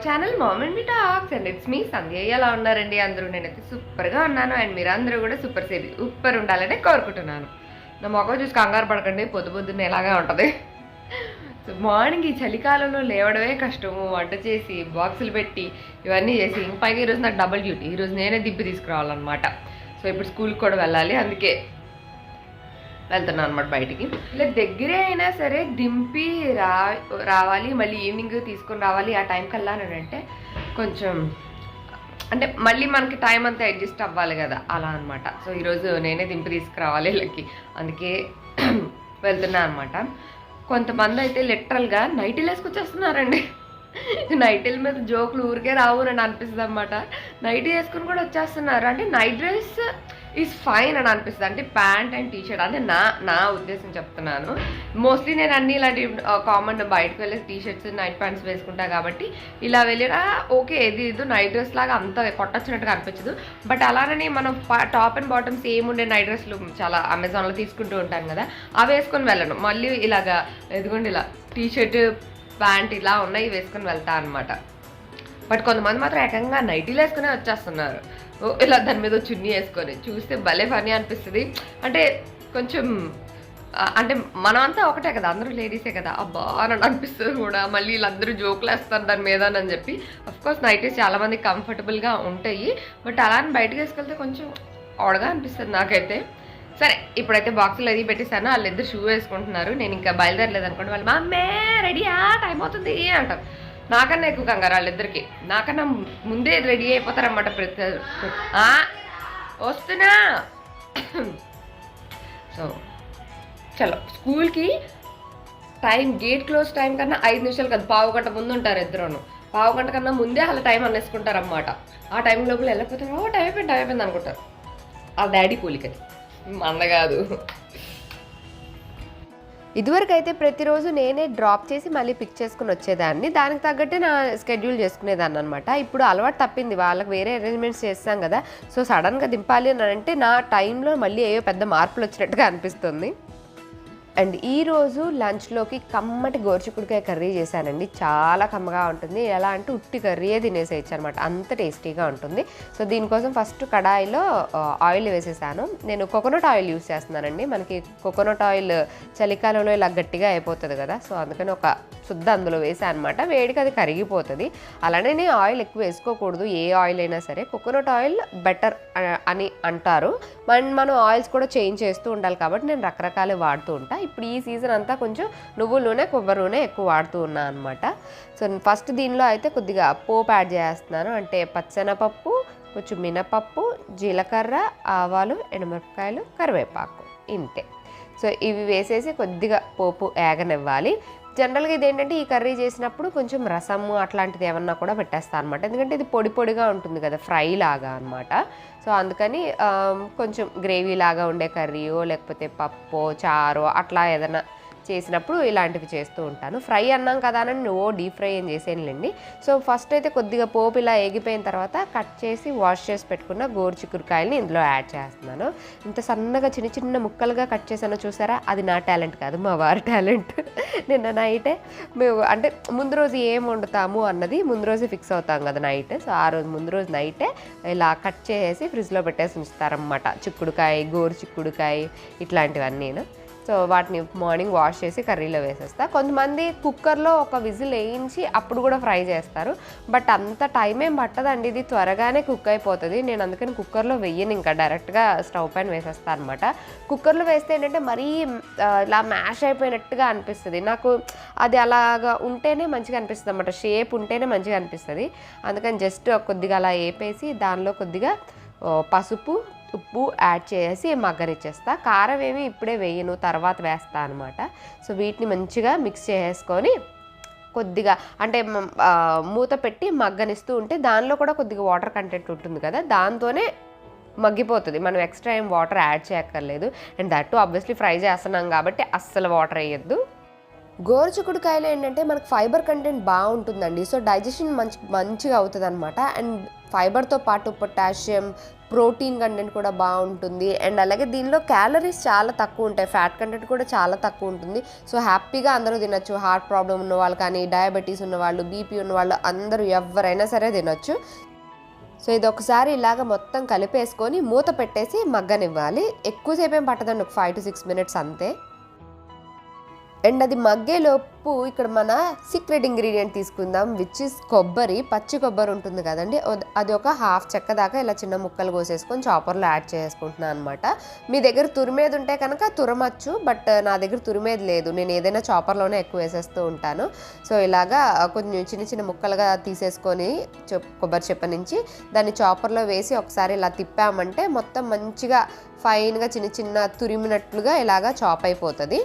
Our channel mom me talks and it's me Sandhya ఎలా ఉన్నారండి అందరూ? నేనైతే సూపర్గా ఉన్నాను. అండ్ మీరందరూ కూడా సూపర్ సేవ్ సూపర్ ఉండాలని కోరుకుంటున్నాను. నా మొఖం చూసి కంగారు పడకండి. పొద్దు పొద్దున్న ఎలాగా ఉంటుంది? సో మార్నింగ్ ఈ చలికాలంలో లేవడమే కష్టము. వంట చేసి బాక్సులు పెట్టి ఇవన్నీ చేసి ఇంక పైగా ఈరోజు నాకు డబుల్ డ్యూటీ ఈరోజు నేనే దిబ్బి తీసుకురావాలన్నమాట. సో ఇప్పుడు స్కూల్కి కూడా వెళ్ళాలి. అందుకే వెళ్తున్నాను అనమాట బయటికి. ఇలా దగ్గరే అయినా సరే దింపి రా రావాలి మళ్ళీ ఈవినింగ్ తీసుకొని రావాలి ఆ టైం కల్లా అని అంటే కొంచెం అంటే మళ్ళీ మనకి టైం అంతా అడ్జస్ట్ అవ్వాలి కదా అలా అనమాట సో ఈరోజు నేనే దింపి తీసుకురావాలి వీళ్ళకి అందుకే వెళ్తున్నా అనమాట కొంతమంది అయితే లిటరల్గా నైటీలు వేసుకొచ్చేస్తున్నారండి. నైటీల మీద జోకులు ఊరికే రావు అని అనిపిస్తుంది అనమాట నైటీ వేసుకుని కూడా వచ్చేస్తున్నారు. అంటే నైట్ డ్రెస్ ఈజ్ ఫైన్ అని అనిపిస్తుంది. అంటే ప్యాంట్ అండ్ టీ షర్ట్ అంటే నా నా ఉద్దేశం చెప్తున్నాను. మోస్ట్లీ నేను అన్ని ఇలాంటి కామన్ బయటకు వెళ్ళి టీ షర్ట్స్ నైట్ ప్యాంట్స్ వేసుకుంటా కాబట్టి ఇలా వెళ్ళినా ఓకే ఇది ఇది నైట్ డ్రెస్ లాగా అంత కొట్టొచ్చినట్టుగా అనిపించదు. బట్ అలానే మనం టాప్ అండ్ బాటమ్ సేమ్ ఉండే నైట్ డ్రెస్లు చాలా అమెజాన్లో తీసుకుంటూ ఉంటాను కదా. అవి వేసుకొని వెళ్ళను. మళ్ళీ ఇలాగా ఎదుగుండి ఇలా టీ షర్ట్ ప్యాంట్ ఇలా ఉన్నాయి వేసుకొని వెళ్తా అనమాట బట్ కొంతమంది మాత్రం ఏకంగా నైటీలు వేసుకునే వచ్చేస్తున్నారు. ఇలా దాని మీద చున్నీ వేసుకొని చూస్తే భలే ఫనీ అనిపిస్తుంది. అంటే కొంచెం అంటే మనమంతా ఒకటే కదా అందరూ లేడీసే కదా. అబ్బా అని అనిపిస్తుంది కూడా. మళ్ళీ వీళ్ళందరూ జోకులు వేస్తారు దాని మీద అని చెప్పి. కోర్స్ నైటీస్ చాలామంది కంఫర్టబుల్గా ఉంటాయి. బట్ అలా అని బయటకు వేసుకెళ్తే కొంచెం ఓడగా అనిపిస్తుంది నాకైతే. సరే ఇప్పుడైతే బాక్సులు అది పెట్టేశాను. వాళ్ళిద్దరు షూ వేసుకుంటున్నారు. నేను ఇంకా బయలుదేరలేదు అనుకోండి. వాళ్ళు మా అమ్మే రెడీయా టైం అవుతుంది అంటారు. నాకన్నా ఎక్కువ కంగారు వాళ్ళిద్దరికి. నాకన్నా ముందే రెడీ అయిపోతారన్నమాట ప్రతి వస్తున్నా. సో చలో స్కూల్కి టైం గేట్ క్లోజ్ టైం కన్నా ఐదు నిమిషాలు కదా పావు గంట ముందు ఉంటారు ఇద్దరును. పావు గంట కన్నా ముందే అలా టైం అనేసుకుంటారు అన్నమాట ఆ టైం లోపల వెళ్ళకపోతే ఓ టైం అయిపోయింది టైం అయిపోయింది అనుకుంటారు. ఆ డాడీ పోలికది మంద కాదు. ఇదివరకు అయితే ప్రతిరోజు నేనే డ్రాప్ చేసి మళ్ళీ పిక్ చేసుకుని వచ్చేదాన్ని. దానికి తగ్గట్టే నా స్కెడ్యూల్ చేసుకునేదాన్ని అనమాట ఇప్పుడు అలవాటు తప్పింది. వాళ్ళకి వేరే అరేంజ్మెంట్స్ చేస్తాం కదా. సో సడన్గా దింపాలి అని అంటే నా టైంలో మళ్ళీ ఏవో పెద్ద మార్పులు వచ్చినట్టుగా అనిపిస్తుంది. అండ్ ఈరోజు లంచ్లోకి కమ్మటి గోర్చికుడికాయ కర్రీ చేశానండి. చాలా కమ్మగా ఉంటుంది. ఎలా అంటే ఉట్టి కర్రీయే తినేసేయచ్చు అనమాట అంత టేస్టీగా ఉంటుంది. సో దీనికోసం ఫస్ట్ కడాయిలో ఆయిల్ వేసేసాను. నేను కోకోనట్ ఆయిల్ యూస్ చేస్తున్నానండి. మనకి కోకోనట్ ఆయిల్ చలికాలంలో ఇలా గట్టిగా అయిపోతుంది కదా. సో అందుకని ఒక శుద్ధ అందులో వేసాను అనమాట వేడికి అది కరిగిపోతుంది. అలానే నేను ఆయిల్ ఎక్కువ వేసుకోకూడదు. ఏ ఆయిల్ అయినా సరే. కోకోనట్ ఆయిల్ బెటర్ అని అంటారు. మన మనం ఆయిల్స్ కూడా చేంజ్ చేస్తూ ఉండాలి కాబట్టి నేను రకరకాలు వాడుతూ ఉంటా. ఇప్పుడు ఈ సీజన్ అంతా కొంచెం నువ్వుల నూనె కొబ్బరి నూనె ఎక్కువ వాడుతూ ఉన్నా అనమాట సో ఫస్ట్ దీనిలో అయితే కొద్దిగా పోపు యాడ్ చేస్తున్నాను. అంటే పచ్చెనపప్పు కొంచెం మినపప్పు జీలకర్ర ఆవాలు ఎండుమిరపకాయలు కరివేపాకు ఇంతే. సో ఇవి వేసేసి కొద్దిగా పోపు ఏగనివ్వాలి జనరల్గా ఇది ఏంటంటే ఈ కర్రీ చేసినప్పుడు కొంచెం రసము అట్లాంటిది ఏమన్నా కూడా పెట్టేస్తాను అనమాట ఎందుకంటే ఇది పొడి పొడిగా ఉంటుంది కదా ఫ్రై లాగా అనమాట సో అందుకని కొంచెం గ్రేవీ లాగా ఉండే కర్రీయో లేకపోతే పప్పు చారో అట్లా ఏదైనా చేసినప్పుడు ఇలాంటివి చేస్తూ ఉంటాను. ఫ్రై అన్నాం కదా అని ఓ డీప్ ఫ్రై ఏం చేసేయండి సో ఫస్ట్ అయితే కొద్దిగా పోపు ఇలా ఎగిపోయిన తర్వాత కట్ చేసి వాష్ చేసి పెట్టుకున్న గోరు చిక్కుడుకాయలని ఇందులో యాడ్ చేస్తున్నాను. ఇంత సన్నగా చిన్న చిన్న ముక్కలుగా కట్ చేసాను చూసారా? అది నా టాలెంట్ కాదు మా వారి టాలెంట్. నిన్న నైటే మేము అంటే ముందు రోజు ఏం వండుతాము అన్నది ముందు రోజే ఫిక్స్ అవుతాం కదా నైట్. సో ఆ రోజు ముందు రోజు నైటే ఇలా కట్ చేసి ఫ్రిడ్జ్లో పెట్టేసి ఉంచుతారనమాట చిక్కుడుకాయ గోరు చిక్కుడుకాయ ఇట్లాంటివన్నీ సో వాటిని మార్నింగ్ వాష్ చేసి కర్రీలో వేసేస్తా. కొంతమంది కుక్కర్లో ఒక విజిల్ వేయించి అప్పుడు కూడా ఫ్రై చేస్తారు. బట్ అంత టైం ఏం పట్టదండి. ఇది త్వరగానే కుక్ అయిపోతుంది. నేను అందుకని కుక్కర్లో వెయ్యను ఇంకా. డైరెక్ట్గా స్టవ్ పైన వేసేస్తాను అనమాట కుక్కర్లో వేస్తే ఏంటంటే మరీ ఇలా మ్యాష్ అయిపోయినట్టుగా అనిపిస్తుంది. నాకు అది అలాగా ఉంటేనే మంచిగా అనిపిస్తుంది అనమాట షేప్ ఉంటేనే మంచిగా అనిపిస్తుంది. అందుకని జస్ట్ కొద్దిగా అలా వేపేసి దానిలో కొద్దిగా పసుపు ఉప్పు యాడ్ చేసి మగ్గనిచ్చేస్తా. కారం ఏమి ఇప్పుడే వేయను తర్వాత వేస్తా అనమాట సో వీటిని మంచిగా మిక్స్ చేసుకొని కొద్దిగా అంటే మూత పెట్టి మగ్గనిస్తూ ఉంటే దానిలో కూడా కొద్దిగా వాటర్ కంటెంట్ ఉంటుంది కదా దాంతోనే మగ్గిపోతుంది. మనం ఎక్స్ట్రా ఏం వాటర్ యాడ్ చేయక్కర్లేదు. అండ్ దట్టు ఆబ్వియస్లీ ఫ్రై చేస్తున్నాం కాబట్టి అస్సలు వాటర్ వేయద్దు. గోరుచిక్కుడుకాయలు ఏంటంటే మనకు ఫైబర్ కంటెంట్ బాగుంటుందండి. సో డైజెషన్ మంచి మంచిగా అవుతుంది అనమాట అండ్ ఫైబర్తో పాటు పొటాషియం ప్రోటీన్ కంటెంట్ కూడా బాగుంటుంది. అండ్ అలాగే దీనిలో క్యాలరీస్ చాలా తక్కువ ఉంటాయి. ఫ్యాట్ కంటెంట్ కూడా చాలా తక్కువ ఉంటుంది. సో హ్యాపీగా అందరూ తినొచ్చు. హార్ట్ ప్రాబ్లం ఉన్నవాళ్ళు కానీ డయాబెటీస్ ఉన్నవాళ్ళు బీపీ ఉన్నవాళ్ళు అందరూ ఎవరైనా సరే తినొచ్చు. సో ఇది ఒకసారి ఇలాగ మొత్తం కలిపేసుకొని మూత పెట్టేసి మగ్గనివ్వాలి. ఎక్కువసేపు ఏం పట్టదండి. ఒక ఫైవ్ టు సిక్స్ మినిట్స్ అంతే. అండ్ అది మగ్గేలోపు ఇక్కడ మన సీక్రెట్ ఇంగ్రీడియంట్ తీసుకుందాం విచ్ ఇస్ కొబ్బరి పచ్చి కొబ్బరి ఉంటుంది కదండి. అది ఒక హాఫ్ చెక్క దాకా ఇలా చిన్న ముక్కలు కోసేసుకొని చాపర్లో యాడ్ చేసుకుంటున్నాను అనమాట మీ దగ్గర తురిమేది ఉంటే కనుక తురమచ్చు బట్ నా దగ్గర తురిమేది లేదు. నేను ఏదైనా చాపర్లోనే ఎక్కువ వేసేస్తూ ఉంటాను. సో ఇలాగా కొంచెం చిన్న చిన్న ముక్కలుగా తీసేసుకొని చెప్- కొబ్బరి చెప్ప నుంచి దాన్ని చాపర్లో వేసి ఒకసారి ఇలా తిప్పామంటే మొత్తం మంచిగా ఫైన్గా చిన్న చిన్న తురిమినట్లుగా ఇలాగా చాప్ అయిపోతుంది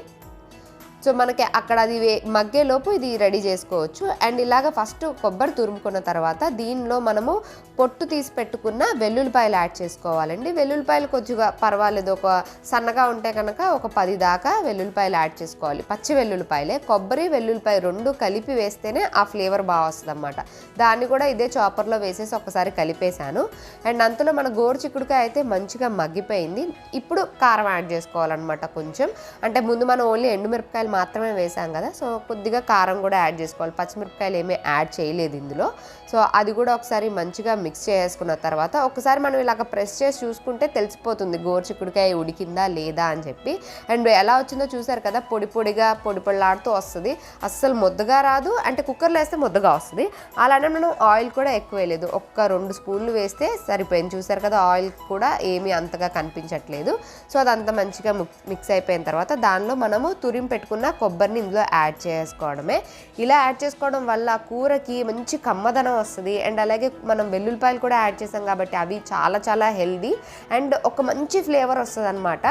సో మనకి అక్కడ అది వే మగ్గేలోపు ఇది రెడీ చేసుకోవచ్చు. అండ్ ఇలాగ ఫస్ట్ కొబ్బరి తురుముకున్న తర్వాత దీనిలో మనము పొట్టు తీసి పెట్టుకున్న వెల్లుల్లిపాయలు యాడ్ చేసుకోవాలండి. వెల్లుల్లిపాయలు కొద్దిగా పర్వాలేదు. ఒక సన్నగా ఉంటే కనుక ఒక పది దాకా వెల్లుల్లిపాయలు యాడ్ చేసుకోవాలి. పచ్చి వెల్లుల్లిపాయలే. కొబ్బరి వెల్లుల్లిపాయ రెండు కలిపి వేస్తేనే ఆ ఫ్లేవర్ బాగా వస్తుంది అనమాట దాన్ని కూడా ఇదే చాపర్లో వేసేసి ఒకసారి కలిపేశాను. అండ్ అంతలో మన గోరు చిక్కుడుకాయ అయితే మంచిగా మగ్గిపోయింది. ఇప్పుడు కారం యాడ్ చేసుకోవాలన్నమాట కొంచెం. అంటే ముందు మనం ఓన్లీ ఎండుమిరపకాయలు మాత్రమే వేసాం కదా. సో కొద్దిగా కారం కూడా యాడ్ చేసుకోవాలి. పచ్చిమిరపకాయలు ఏమీ యాడ్ చేయలేదు ఇందులో. సో అది కూడా ఒకసారి మంచిగా మిక్స్ చేసుకున్న తర్వాత ఒకసారి మనం ఇలాగ ప్రెస్ చేసి చూసుకుంటే తెలిసిపోతుంది గోరుచిక్కుడికాయ ఉడికిందా లేదా అని చెప్పి. అండ్ ఎలా వచ్చిందో చూసారు కదా పొడి పొడిగా పొడి పొడిలాడుతూ వస్తుంది. అస్సలు ముద్దగా రాదు. అంటే కుక్కర్లో వేస్తే ముద్దగా వస్తుంది. అలానే మనం ఆయిల్ కూడా ఎక్కువ వేయలేదు. ఒక్క రెండు స్పూన్లు వేస్తే సరిపోయింది. చూసారు కదా ఆయిల్ కూడా ఏమీ అంతగా కనిపించట్లేదు. సో అదంతా మంచిగా మిక్స్ అయిపోయిన తర్వాత దానిలో మనము తురిమి పెట్టుకున్న కొబ్బరిని ఇందులో యాడ్ చేసుకోవడమే. ఇలా యాడ్ చేసుకోవడం వల్ల కూరకి మంచి కమ్మదనం వస్తుంది. అండ్ అలాగే మనం వెల్లుల్లిపాయలు కూడా యాడ్ చేసాం కాబట్టి అవి చాలా చాలా హెల్దీ. అండ్ ఒక మంచి ఫ్లేవర్ వస్తుంది అనమాట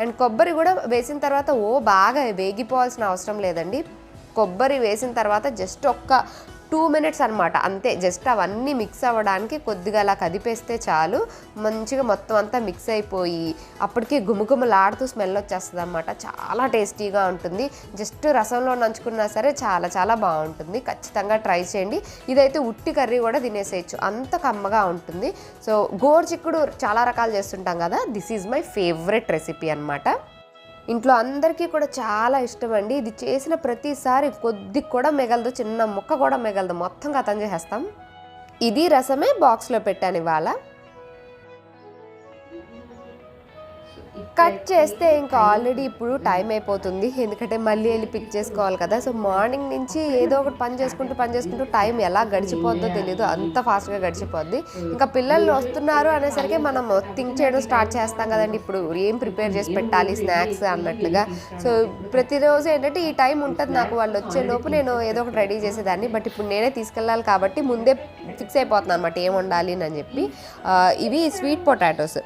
అండ్ కొబ్బరి కూడా వేసిన తర్వాత ఓ బాగా వేగిపోవాల్సిన అవసరం లేదండి. కొబ్బరి వేసిన తర్వాత జస్ట్ ఒక్క టూ మినిట్స్ అనమాట అంతే జస్ట్ అవన్నీ మిక్స్ అవ్వడానికి కొద్దిగా అలా కదిపేస్తే చాలు. మంచిగా మొత్తం అంతా మిక్స్ అయిపోయి అప్పటికి గుమగుమలాడుతూ స్మెల్ వచ్చేస్తుంది అనమాట చాలా టేస్టీగా ఉంటుంది. జస్ట్ రసంలో నంచుకున్నా సరే చాలా చాలా బాగుంటుంది. ఖచ్చితంగా ట్రై చేయండి. ఇదైతే ఉట్టి కర్రీ కూడా తినేసేయచ్చు. అంత కమ్మగా ఉంటుంది. సో గోర్చిక్కుడు చాలా రకాలు చేస్తుంటాం కదా. This is my favourite recipe అనమాట ఇంట్లో అందరికీ కూడా చాలా ఇష్టం అండి ఇది చేసిన ప్రతిసారి కొద్ది కూడా మిగలదు చిన్న ముక్క కూడా మిగలదు. మొత్తం కథం చేసేస్తాం. ఇది రసమే బాక్స్లో పెట్టాను ఇవాళ. కట్ చేస్తే ఇంకా ఆల్రెడీ ఇప్పుడు టైం అయిపోతుంది. ఎందుకంటే మళ్ళీ వెళ్ళి పిక్ చేసుకోవాలి కదా. సో మార్నింగ్ నుంచి ఏదో ఒకటి పని చేసుకుంటూ పని చేసుకుంటూ టైం ఎలా గడిచిపోద్దో తెలియదు అంత ఫాస్ట్గా గడిచిపోద్ది. ఇంకా పిల్లలు వస్తున్నారు అనేసరికి మనం థింక్ చేయడం స్టార్ట్ చేస్తాం కదండి. ఇప్పుడు ఏం ప్రిపేర్ చేసి పెట్టాలి? స్నాక్స్ అన్నట్లుగా. సో ప్రతిరోజు ఏంటంటే ఈ టైం ఉంటుంది నాకు. వాళ్ళు వచ్చే లోపు నేను ఏదో ఒకటి రెడీ చేసేదాన్ని. బట్ ఇప్పుడు నేనే తీసుకెళ్ళాలి కాబట్టి ముందే ఫిక్స్ అయిపోతున్నాను అనమాట ఏం వండాలి అని చెప్పి. ఇవి స్వీట్ పొటాటోస్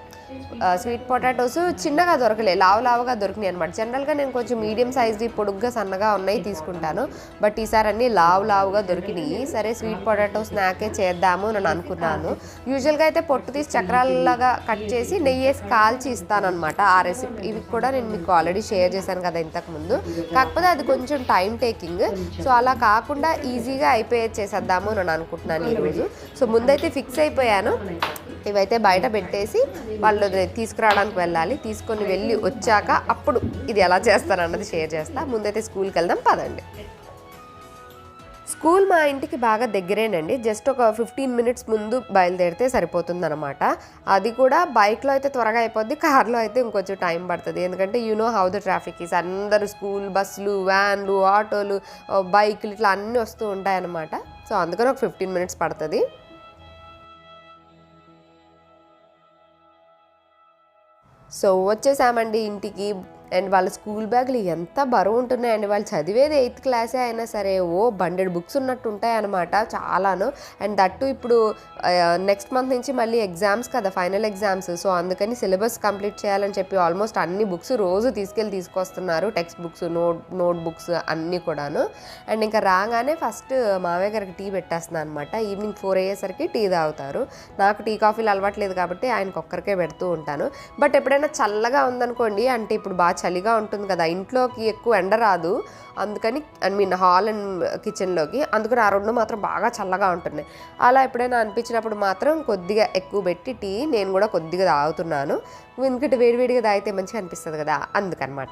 స్వీట్ పొటాటోస్ చిన్నగా దొరకలే లావు లావుగా దొరికినాయి అనమాట జనరల్గా నేను కొంచెం మీడియం సైజ్ది పొడుగ్గా సన్నగా ఉన్నాయి తీసుకుంటాను. బట్ ఈసారి అన్ని లావు లావుగా దొరికినాయి. సరే స్వీట్ పొటాటో స్నాకే చేద్దాము అని అనుకున్నాను. యూజువల్గా అయితే పొట్టు తీసి చక్రాలలాగా కట్ చేసి నెయ్యి వేసి కాల్చి ఇస్తానమాట ఆ రెసిపీ ఇవి కూడా నేను మీకు ఆల్రెడీ షేర్ చేశాను కదా ఇంతకుముందు కాకపోతే అది కొంచెం టైం టేకింగ్ సో అలా కాకుండా ఈజీగా అయిపోయేది చేసేద్దాము అని అనుకుంటున్నాను ఈరోజు సో ముందైతే ఫిక్స్ అయిపోయాను. ఇవైతే బయట పెట్టేసి వాళ్ళు తీసుకురావడానికి వెళ్ళాలి. తీసుకొని వెళ్ళి వచ్చాక అప్పుడు ఇది ఎలా చేస్తారన్నది షేర్ చేస్తా. ముందైతే స్కూల్కి వెళ్దాం పదండి. స్కూల్ మా ఇంటికి బాగా దగ్గరేనండి. జస్ట్ ఒక ఫిఫ్టీన్ మినిట్స్ ముందు బయలుదేరితే సరిపోతుంది అనమాట అది కూడా బైక్లో అయితే త్వరగా అయిపోద్ది కార్లో అయితే ఇంకొంచెం టైం పడుతుంది. ఎందుకంటే you know how the traffic is అందరూ స్కూల్ బస్సులు వ్యాన్లు ఆటోలు బైకులు ఇట్లా అన్నీ వస్తూ ఉంటాయన్నమాట. సో అందుకని ఒక ఫిఫ్టీన్ మినిట్స్ పడుతుంది. సో వచ్చేసామండి ఇంటికి. అండ్ వాళ్ళ స్కూల్ బ్యాగులు ఎంత బరువు ఉంటున్నాయండి. వాళ్ళు చదివేది ఎయిత్ క్లాసే అయినా సరే ఓ బండెడ్ బుక్స్ ఉన్నట్టు ఉంటాయి అనమాట చాలాను. అండ్ దట్టు ఇప్పుడు నెక్స్ట్ మంత్ నుంచి మళ్ళీ ఎగ్జామ్స్ కదా ఫైనల్ ఎగ్జామ్స్. సో అందుకని సిలబస్ కంప్లీట్ చేయాలని చెప్పి ఆల్మోస్ట్ అన్ని బుక్స్ రోజు తీసుకెళ్ళి తీసుకొస్తున్నారు. Text books note note books అన్నీ కూడాను. అండ్ ఇంకా రాగానే ఫస్ట్ మావయ్య గారికి టీ పెట్టేస్తున్నాను అనమాట ఈవినింగ్ ఫోర్ అయ్యేసరికి టీ తాగుతారు. నాకు టీ కాఫీలు అలవాట్లేదు కాబట్టి ఆయనకు ఒక్కరికే పెడుతూ ఉంటాను. బట్ ఎప్పుడైనా చల్లగా ఉందనుకోండి అంటే ఇప్పుడు బాగా చలిగా ఉంటుంది కదా. ఇంట్లోకి ఎక్కువ ఎండ రాదు. అందుకని ఐ మీన్ హాల్ అండ్ కిచెన్లోకి అందుకని ఆ రెండు మాత్రం బాగా చల్లగా ఉంటున్నాయి. అలా ఎప్పుడైనా అనిపించినప్పుడు మాత్రం కొద్దిగా ఎక్కువ పెట్టి టీ నేను కూడా కొద్దిగా తాగుతున్నాను. ఎందుకంటే వేడివేడిగా తాగితే మంచిగా అనిపిస్తుంది కదా. అందుకనమాట.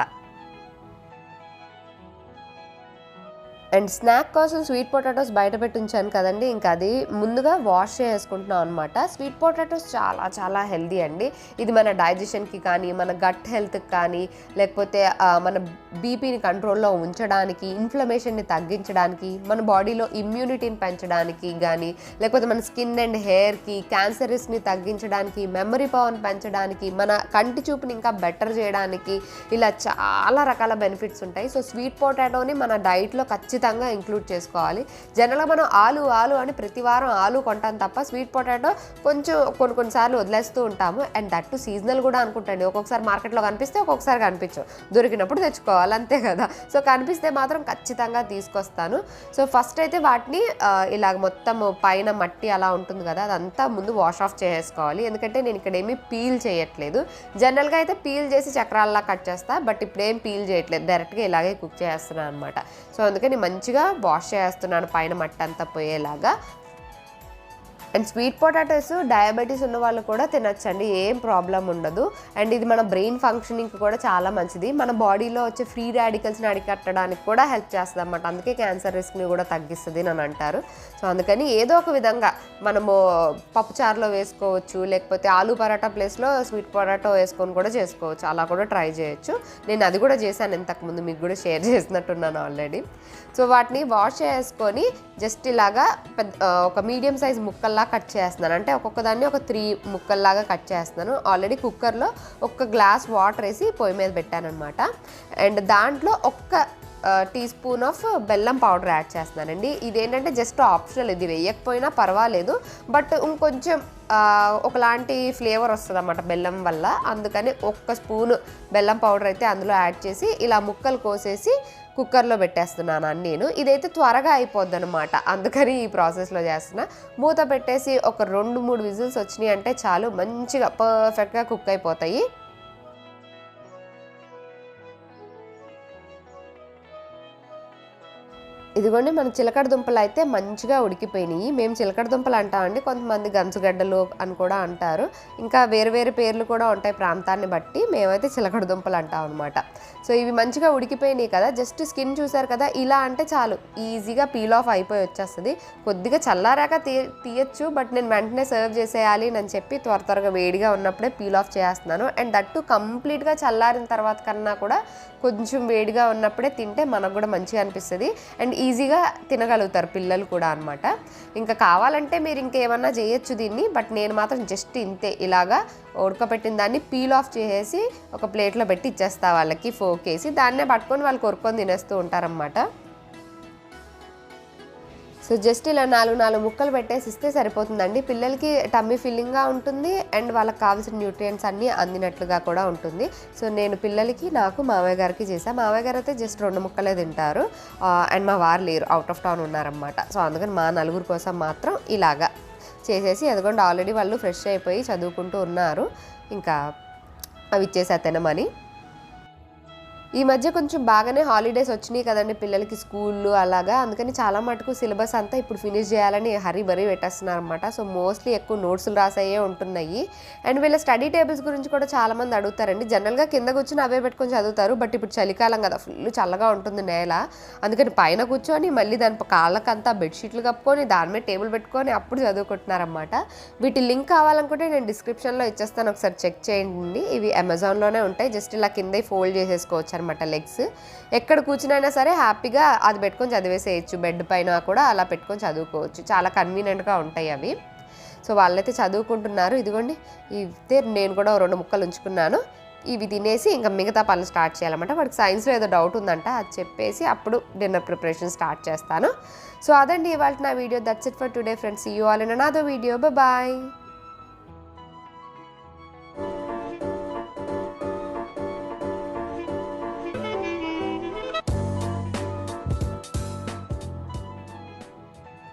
అండ్ స్నాక్ కోసం స్వీట్ పొటాటోస్ బయట పెట్టి ఉంచాను కదండి. ఇంకా అది ముందుగా వాష్ చేసుకుంటున్నాం అనమాట స్వీట్ పొటాటోస్ చాలా చాలా హెల్దీ అండి. ఇది మన డైజెషన్కి కానీ మన గట్ హెల్త్కి కానీ లేకపోతే మన బీపీని కంట్రోల్లో ఉంచడానికి ఇన్ఫ్లమేషన్ని తగ్గించడానికి మన బాడీలో ఇమ్యూనిటీని పెంచడానికి కానీ లేకపోతే మన స్కిన్ అండ్ హెయిర్కి క్యాన్సరస్ని తగ్గించడానికి మెమరీ పవర్ని పెంచడానికి మన కంటి చూపుని ఇంకా బెటర్ చేయడానికి ఇలా చాలా రకాల బెనిఫిట్స్ ఉంటాయి. సో స్వీట్ పొటాటోని మన డైట్లో ఖచ్చితంగా ఖచ్చితంగా ఇంక్లూడ్ చేసుకోవాలి. జనరల్గా మనం ఆలు ఆలు అని ప్రతి వారం ఆలు కొంటాం తప్ప స్వీట్ పొటాటో కొంచెం కొన్ని కొన్నిసార్లు వదిలేస్తూ ఉంటాము. అండ్ దట్ సీజనల్ కూడా అనుకుంటండి. ఒక్కొక్కసారి మార్కెట్లో కనిపిస్తే ఒక్కొక్కసారి కనిపించవు. దొరికినప్పుడు తెచ్చుకోవాలి అంతే కదా. సో కనిపిస్తే మాత్రం ఖచ్చితంగా తీసుకొస్తాను. సో ఫస్ట్ అయితే వాటిని ఇలాగ మొత్తం పైన మట్టి అలా ఉంటుంది కదా అదంతా ముందు వాష్ ఆఫ్ చేసుకోవాలి ఎందుకంటే నేను ఇక్కడ ఏమీ పీల్ చేయట్లేదు. జనరల్గా అయితే పీల్ చేసి చక్రాల్లా కట్ చేస్తా బట్ ఇప్పుడు ఏం పీల్ చేయట్లేదు. డైరెక్ట్గా ఇలాగే కుక్ చేస్తున్నాను అనమాట సో అందుకని మంచిగా వాష్ చేస్తున్నాను పైన మట్టి అంతా పోయేలాగా. అండ్ స్వీట్ పొటాటోస్ డయాబెటీస్ ఉన్న వాళ్ళు కూడా తినొచ్చండి ఏం ప్రాబ్లం ఉండదు. అండ్ ఇది మన బ్రెయిన్ ఫంక్షనింగ్ కూడా చాలా మంచిది. మన బాడీలో వచ్చే ఫ్రీ రాడికల్స్ని అడికట్టడానికి కూడా హెల్ప్ చేస్తుంది అనమాట అందుకే క్యాన్సర్ రిస్క్ని కూడా తగ్గిస్తుంది అని అంటారు. సో అందుకని ఏదో ఒక విధంగా మనము పప్పుచారులో వేసుకోవచ్చు లేకపోతే ఆలు పరాటా ప్లేస్లో స్వీట్ పొటాటో వేసుకొని కూడా చేసుకోవచ్చు. అలా కూడా ట్రై చేయొచ్చు. నేను అది కూడా చేశాను ఇంతకుముందు మీకు కూడా షేర్ చేసినట్టున్నాను ఆల్రెడీ. సో వాటిని వాష్ చేసుకొని జస్ట్ ఇలాగా పెద్ద ఒక మీడియం సైజ్ ముక్కల్లా కట్ చేస్తున్నాను. అంటే ఒక్కొక్క దాన్ని ఒక త్రీ ముక్కల్లాగా కట్ చేస్తున్నాను. ఆల్రెడీ కుక్కర్లో ఒక్క గ్లాస్ వాటర్ వేసి పొయ్యి మీద పెట్టానమాట అండ్ దాంట్లో ఒక్క టీ స్పూన్ ఆఫ్ బెల్లం పౌడర్ యాడ్ చేస్తున్నానండి. ఇదేంటంటే జస్ట్ ఆప్షనల్ ఇది వేయకపోయినా పర్వాలేదు. బట్ ఇంకొంచెం ఒకలాంటి ఫ్లేవర్ వస్తుంది అన్నమాట బెల్లం వల్ల. అందుకని ఒక్క స్పూన్ బెల్లం పౌడర్ అయితే అందులో యాడ్ చేసి ఇలా ముక్కలు కోసేసి కుక్కర్లో పెట్టేస్తున్నాను అని నేను. ఇదైతే త్వరగా అయిపోద్ది అనమాట అందుకని ఈ ప్రాసెస్లో చేస్తున్నా. మూత పెట్టేసి ఒక రెండు మూడు విజిల్స్ వచ్చినాయి అంటే చాలు మంచిగా పర్ఫెక్ట్గా కుక్ అయిపోతాయి. ఇదిగోండి మన చిలకడ దుంపలు అయితే మంచిగా ఉడికిపోయినాయి. మేము చిలకడ దుంపలు అంటామండి కొంతమంది గంచుగడ్డలు అని కూడా అంటారు. ఇంకా వేరు వేరు పేర్లు కూడా ఉంటాయి ప్రాంతాన్ని బట్టి మేమైతే చిలకడ దుంపలు అంటాం అనమాట సో ఇవి మంచిగా ఉడికిపోయినాయి కదా జస్ట్ స్కిన్ చూసారు కదా ఇలా అంటే చాలు. ఈజీగా పీల్ ఆఫ్ అయిపోయి వచ్చేస్తుంది. కొద్దిగా చల్లారాక తీ తీయచ్చు బట్ నేను వెంటనే సర్వ్ చేసేయాలి అని చెప్పి త్వర త్వరగా వేడిగా ఉన్నప్పుడే పీల్ ఆఫ్ చేస్తున్నాను. అండ్ దట్టు కంప్లీట్గా చల్లారిన తర్వాత కన్నా కూడా కొంచెం వేడిగా ఉన్నప్పుడే తింటే మనకు కూడా మంచిగా అనిపిస్తుంది. అండ్ ఈ ఈజీగా తినగలుగుతారు పిల్లలు కూడా అనమాట ఇంకా కావాలంటే మీరు ఇంకేమన్నా చేయొచ్చు దీన్ని బట్ నేను మాత్రం జస్ట్ ఇంతే. ఇలాగా ఉడకబెట్టిన దాన్ని పీల్ ఆఫ్ చేసేసి ఒక ప్లేట్లో పెట్టి ఇచ్చేస్తా వాళ్ళకి ఫోక్ వేసి దాన్నే పట్టుకొని వాళ్ళు కొరుక్కొని తినేస్తూ ఉంటారన్నమాట. సో జస్ట్ ఇలా నాలుగు నాలుగు ముక్కలు పెట్టేసి ఇస్తే సరిపోతుందండి. పిల్లలకి టమ్మీ ఫిల్లింగ్గా ఉంటుంది అండ్ వాళ్ళకి కావాల్సిన న్యూట్రియంట్స్ అన్నీ అందినట్లుగా కూడా ఉంటుంది. సో నేను పిల్లలకి నాకు మావయ్య గారికి చేశాను మావయ్య గారు అయితే జస్ట్ రెండు ముక్కలే తింటారు. అండ్ మా వారు లేరు. అవుట్ ఆఫ్ టౌన్ ఉన్నారనమాట సో అందుకని మా నలుగురు కోసం మాత్రం ఇలాగా చేసేసి ఎదగొండి ఆల్రెడీ వాళ్ళు ఫ్రెష్ అయిపోయి చదువుకుంటూ ఉన్నారు. ఇంకా అవి ఇచ్చేసా తినమని. ఈ మధ్య కొంచెం బాగానే హాలిడేస్ వచ్చినాయి కదండి పిల్లలకి స్కూళ్ళు అలాగా. అందుకని చాలా మటుకు సిలబస్ అంతా ఇప్పుడు ఫినిష్ చేయాలని హరీ బరీ పెట్టేస్తున్నారు అనమాట సో మోస్ట్లీ ఎక్కువ నోట్స్లు రాసాయే ఉంటున్నాయి. అండ్ వీళ్ళ స్టడీ టేబుల్స్ గురించి కూడా చాలా మంది అడుగుతారండి. జనరల్గా కింద కూర్చొని అవే పెట్టుకొని చదువుతారు. బట్ ఇప్పుడు చలికాలం కదా ఫుల్ చల్లగా ఉంటుంది నేల. అందుకని పైన కూర్చొని మళ్ళీ దాని కాళ్ళకంతా బెడ్షీట్లు కప్పుకొని దాని మీద టేబుల్ పెట్టుకొని అప్పుడు చదువుకుంటున్నారన్నమాట. వీటి లింక్ కావాలనుకుంటే నేను డిస్క్రిప్షన్లో ఇచ్చేస్తాను. ఒకసారి చెక్ చేయండి. ఇవి అమెజాన్లోనే ఉంటాయి. జస్ట్ ఇలా కింద ఫోల్డ్ చేసేసుకోవచ్చు అనమాట లెగ్స్ ఎక్కడ కూర్చునైనా సరే హ్యాపీగా అది పెట్టుకొని చదివేసేయచ్చు. బెడ్ పైన కూడా అలా పెట్టుకొని చదువుకోవచ్చు. చాలా కన్వీనియంట్గా ఉంటాయి అవి. సో వాళ్ళైతే చదువుకుంటున్నారు. ఇదిగోండి ఇదే నేను కూడా రెండు ముక్కలు ఉంచుకున్నాను. ఇవి తినేసి ఇంకా మిగతా పనులు స్టార్ట్ చేయాలన్నమాట. వాడికి సైన్స్లో ఏదో డౌట్ ఉందంట అది చెప్పేసి అప్పుడు డిన్నర్ ప్రిపరేషన్ స్టార్ట్ చేస్తాను. సో అదండి ఇవాళ నా video that's it for today friends you all in another video bye